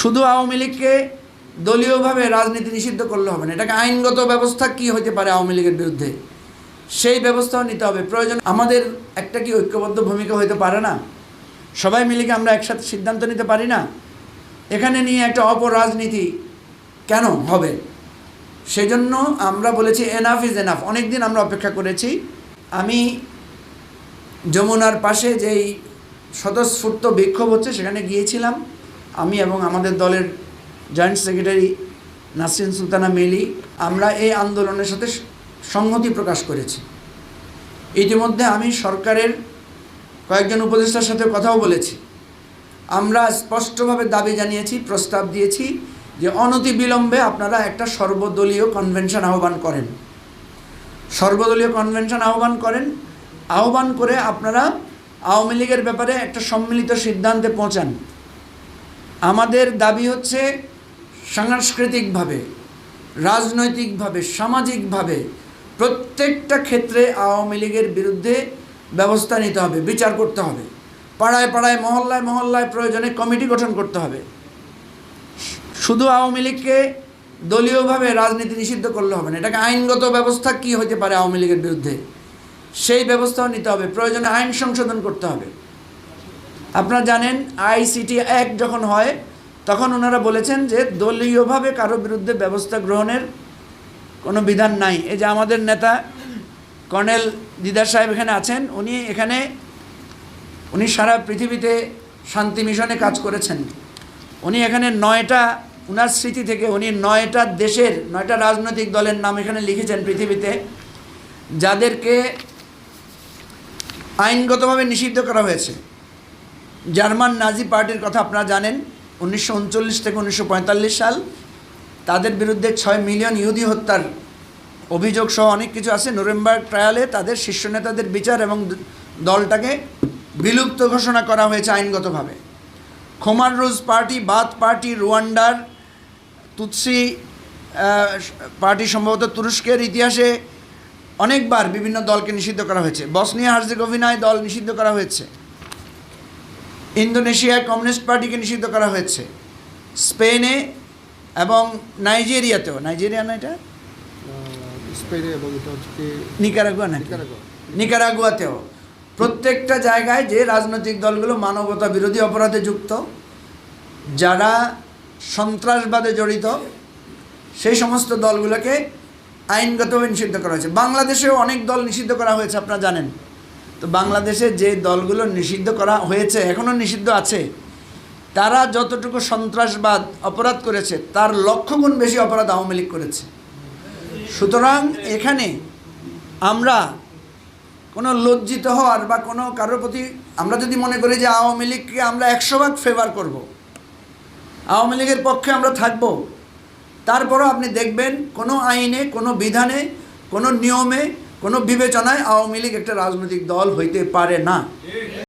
শুধু আওয়ামী লীগকে দলীয়ভাবে রাজনীতি নিষিদ্ধ করলে হবে না। এটাকে আইনগত ব্যবস্থা কি হতে পারে আওয়ামী লীগের বিরুদ্ধে? সেই ব্যবস্থাও নিতে হবে। প্রয়োজন আমাদের একটা কি ঐক্যবদ্ধ ভূমিকা হতে পারে না? সবাই মিলে আমরা একসাথে সিদ্ধান্ত নিতে পারি না? এখানে নিয়ে একটা অপরাজনীতি কেন হবে? সেজন্য আমরা বলেছি এনাফ ইজ এনাফ অনেক দিন আমরা অপেক্ষা করেছি। আমি যমুনার পাশে যেই স্বতঃস্ফূর্ত বিক্ষোভ হচ্ছে সেখানে গিয়েছিলাম। আমি এবং আমাদের দলের জয়েন্ট সেক্রেটারি নাসরিন সুলতানা মেলি আমরা এই আন্দোলনের সাথে সংহতি প্রকাশ করেছি। ইতিমধ্যে আমি সরকারের কয়েকজন উপদেষ্টার সাথে কথাও বলেছি। আমরা স্পষ্টভাবে দাবি জানিয়েছি, প্রস্তাব দিয়েছি যে অনতি বিলম্বে আপনারা একটা সর্বদলীয় কনভেনশন আহ্বান করেন। সর্বদলীয় কনভেনশন আহ্বান করেন। আহ্বান করে আপনারা আওয়ামী লীগের ব্যাপারে একটা সম্মিলিত সিদ্ধান্তে পৌঁছান। আমাদের দাবি হচ্ছে সাংস্কৃতিকভাবে, রাজনৈতিকভাবে, সামাজিকভাবে প্রত্যেকটা ক্ষেত্রে আওয়ামী লীগের বিরুদ্ধে ব্যবস্থা নিতে হবে, বিচার করতে হবে। পাড়ায় পাড়ায়, মহল্লায় মহল্লায় প্রয়োজনে কমিটি গঠন করতে হবে। শুধু আওয়ামী লীগকে দলীয়ভাবে রাজনীতি নিষিদ্ধ করলে হবে না। এটাকে আইনগত ব্যবস্থা কি হতে পারে আওয়ামী লীগের বিরুদ্ধে? সেই ব্যবস্থাও নিতে হবে। প্রয়োজনে আইন সংশোধন করতে হবে। আপনারা জানেন, আইসিটি অ্যাক্ট যখন হয়, তখন ওনারা বলেছেন যে দলীয়ভাবে কারও বিরুদ্ধে ব্যবস্থা গ্রহণের কোনো বিধান নাই। এই যে আমাদের নেতা কর্নেল দিদার সাহেব এখানে আছেন, উনি এখানে, উনি সারা পৃথিবীতে শান্তি মিশনে কাজ করেছেন। উনি এখানে নয়টা, উনার স্মৃতি থেকে উনি নয়টা দেশের, নয়টা রাজনৈতিক দলের নাম এখানে লিখেছেন পৃথিবীতে, যাদেরকে আইনগতভাবে নিষিদ্ধ করা হয়েছে। জার্মান নাজি পার্টির কথা আপনারা জানেন, উনিশশো উনচল্লিশ থেকে উনিশশো পঁয়তাল্লিশ সাল। তাদের বিরুদ্ধে ছয় মিলিয়ন ইহুদি হত্যার অভিযোগ সহ অনেক কিছু আছে। নভেম্বর ট্রায়ালে তাদের শীর্ষ নেতাদের বিচার এবং দলটাকে বিলুপ্ত ঘোষণা করা হয়েছে আইনগতভাবে। Khmer Rouge party Baath party, রুয়ান্ডার, Tutsi party সম্ভবত তুরস্কের ইতিহাসে অনেকবার বিভিন্ন দলকে নিষিদ্ধ করা হয়েছে। বসনিয়া হার্জেগোভিনায় দল নিষিদ্ধ করা হয়েছে। ইন্দোনেশিয়ায় কমিউনিস্ট পার্টিকে নিষিদ্ধ করা হয়েছে। স্পেনে এবং নাইজেরিয়াতেও। নাইজেরিয়া না এটা? নিকারাগুয়া নাকি? নিকারাগুয়া। নিকারাগুয়াতেও। প্রত্যেকটা জায়গায় যে রাজনৈতিক দলগুলো মানবতা বিরোধী অপরাধে যুক্ত যারা সন্ত্রাসবাদে জড়িত সেই সমস্ত দলগুলোকে আইনগতভাবে নিষিদ্ধ করা হয়েছে। বাংলাদেশেও অনেক দল নিষিদ্ধ করা হয়েছে আপনারা জানেন। তো বাংলাদেশে যে দলগুলো নিষিদ্ধ করা হয়েছে, এখনও নিষিদ্ধ আছে, তারা যতটুকু সন্ত্রাসবাদ অপরাধ করেছে, তার লক্ষ গুণ বেশি অপরাধ আওয়ামী লীগ করেছে সুতরাং এখানে আমরা কোনো লজ্জিত হওয়ার বা কোনো কারোর প্রতি আমরা যদি মনে করি যে আওয়ামী লীগকে আমরা একশো ভাগ ফেভার করব। আওয়ামী লীগের পক্ষে আমরা থাকব, তারপরও আপনি দেখবেন কোনো আইনে, কোনো বিধানে, কোনো নিয়মে কোনো বিবেচনায় আওয়ামী লীগ একটা রাজনৈতিক দল হইতে পারে না।